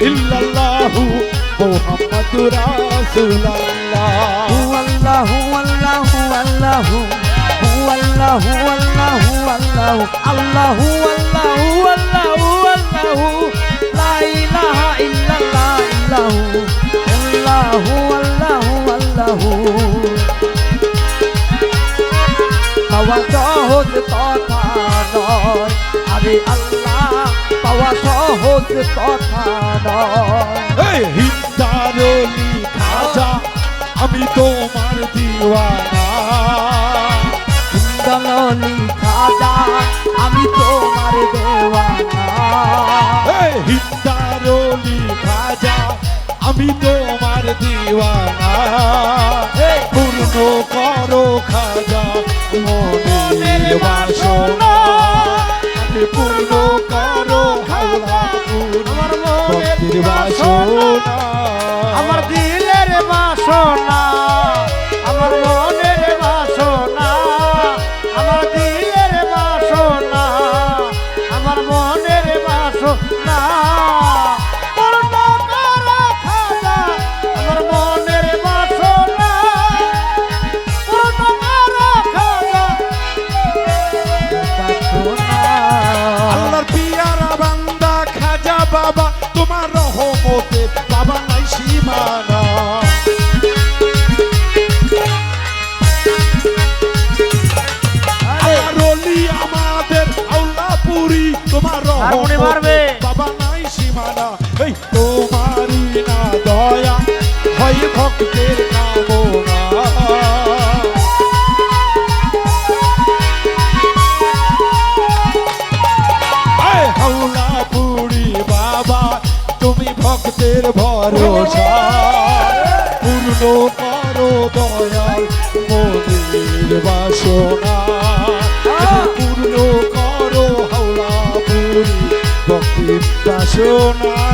ইল্লাল্লাহু মুহাম্মাদু রাসূলুল্লাহ। আল্লাহু আল্লাহু আল্লাহু। আল্লাহু আল্লাহু আল্লাহু। আল্লাহু আল্লাহু আল্লাহু আল্লাহু। লা ইলাহা ইল্লাল্লাহ আল্লাহু আল্লাহু আল্লাহু আল্লাহু। পাওয়া হতে কথা নয়। আরে আল্লাহ কথা হিন্দারলি খাজা আমি তোমার দিওয়ানা। দলনি খাজা আমি তোমার দেওয়ানা। হিন্দারলি খাজা আমি তোমার দিওয়ানা। পূর্ণ করো খাজা মনের বাসনা। পূর্ণ করো মনের ভক্তির বাসনা। হারমোনি মারবে। বাবা নাই সীমানা, এই না দয়া, হয় ভক্তের কামনা। বাবা, তুমি ভক্তের ভরসা। পূর্ণ করো দয়াল মনের বাসনা। ভক্তির বাসনা।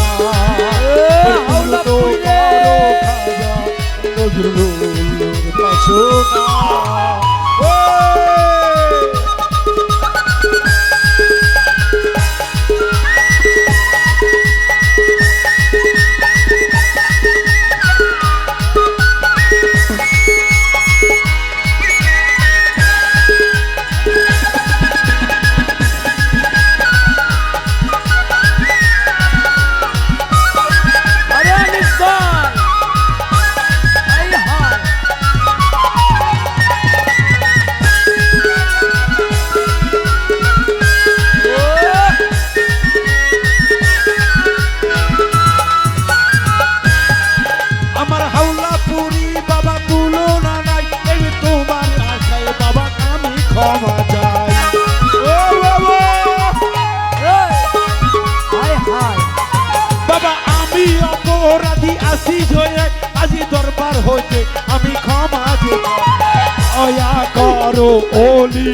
অলি,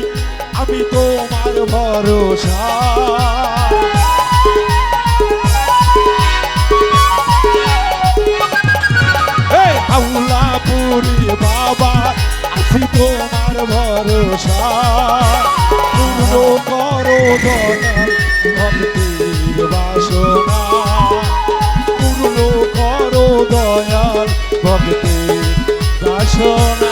আমি তোমার ভরসা। বাবা, আছি তোমার ভরসা। পূর্ণ করো ভক্তির বাসনা। পূর্ণ করো দয়াল, ভক্তির বাসনা।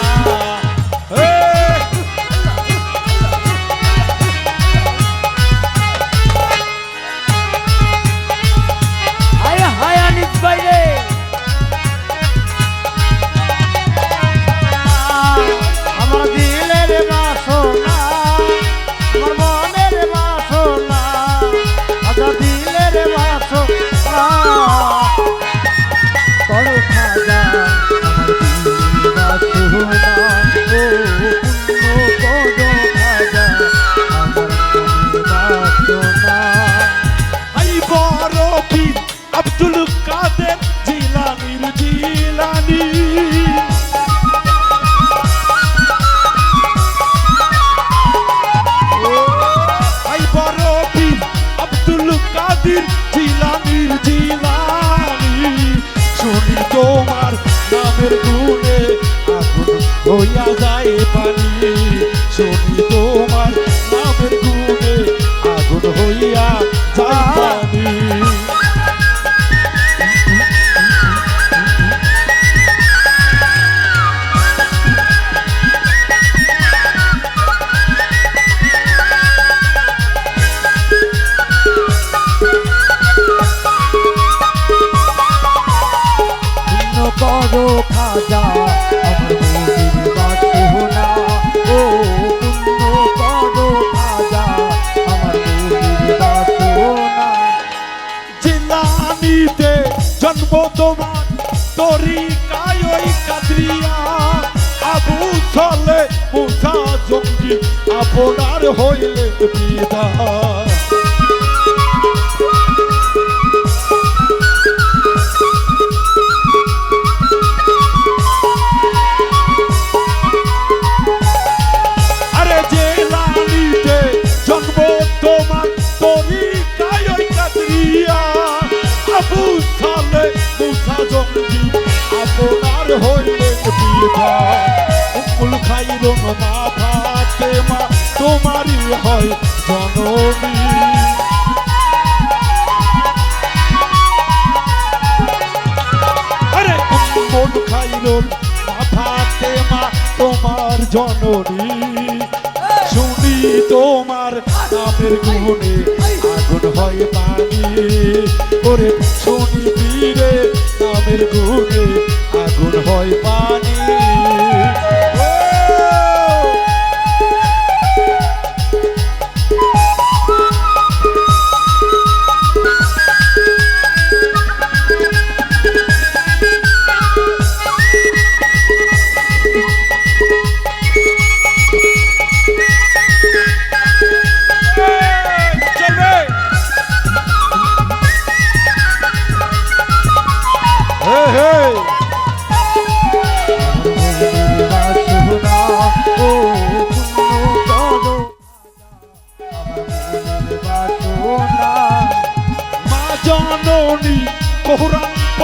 কাদের জিলানির জিলানি শুনি তোমার নামের গুণে আগুন হইয়া যায় পানি। শুনি তোমার আপনার হইলে জন্ম তোমার তরিকায় ওই উকুল খাইরন মা তোমারই হয় জননী। তোমার জননী। শুনি তোমার নামের গুণে আগুন হয় পানি। ওরে, শুনি বীরে, নামের গুণে আগুন হয় পানি।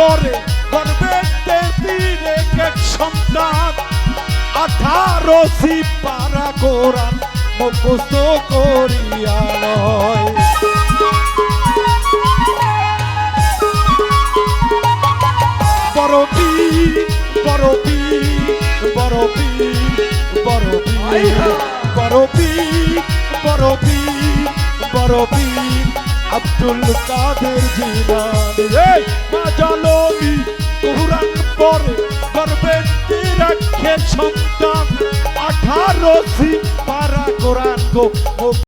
পরে গর্বেতে বীরে এক সন্তান আঠারো সিপারা কোরআন মুখস্থ করিয়া পীর বড় পীর বড় পীর বড় আব্দুল কাদের জিলানি এই! মাজালমি কোরআন পরে গর্বে রাখে সন্তান। আঠারো সি পারা কোরআন গো